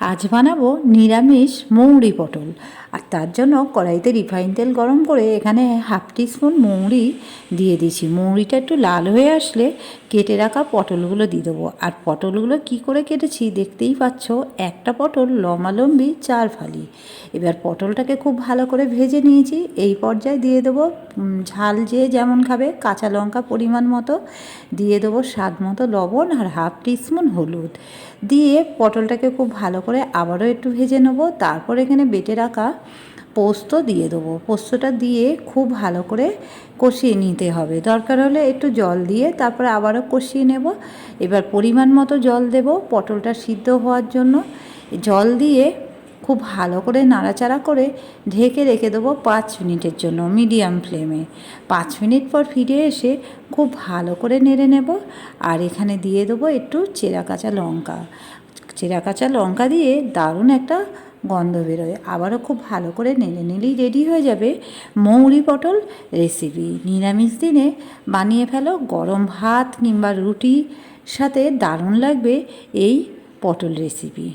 আজ বানাবো নিরামিষ মৌরি পটল। আর তার জন্য কড়াইতে রিফাইন তেল গরম করে এখানে হাফ টিস্পুন মৌরি দিয়ে দিয়েছি। মৌরিটা একটু লাল হয়ে আসলে কেটে রাখা পটলগুলো দিয়ে দেবো। আর পটলগুলো কি করে কেটেছি দেখতেই পাচ্ছ, একটা পটল লম্বালম্বি চার ফালি। এবার পটলটাকে খুব ভালো করে ভেজে নিয়েছি। এই পর্যায়ে দিয়ে দেবো ঝাল যে যেমন খাবে, কাঁচা লঙ্কা পরিমাণ মতো দিয়ে দেবো স্বাদ মতো লবণ আর হাফ টিস্পুন হলুদ। দিয়ে পটলটাকে খুব ভালো করে আবারও একটু ভেজে নেব। তারপর এখানে বেটে রাখা পোস্ত দিয়ে দেবো। পোস্তটা দিয়ে খুব ভালো করে কষিয়ে নিতে হবে। দরকার হলে একটু জল দিয়ে তারপরে আবারও কষিয়ে নেব। এবার পরিমাণ মতো জল দেব পটলটা সিদ্ধ হওয়ার জন্য। জল দিয়ে খুব ভালো করে নাড়াচাড়া করে ঢেকে রেখে দেবো পাঁচ মিনিটের জন্য মিডিয়াম ফ্লেমে। পাঁচ মিনিট পর ফিরে এসে খুব ভালো করে নেড়ে নেব। আর এখানে দিয়ে দেবো একটু চেরা কাঁচা লঙ্কা। চেরা কাঁচা লঙ্কা দিয়ে দারুণ একটা গন্ধ বেরোয়। আবারও খুব ভালো করে নেড়ে নিলেই রেডি হয়ে যাবে মৌরি পটল রেসিপি নিরামিষ দিনে বানিয়ে ফেলো গরম ভাত কিংবা রুটি সাথে দারুণ লাগবে এই পটল রেসিপি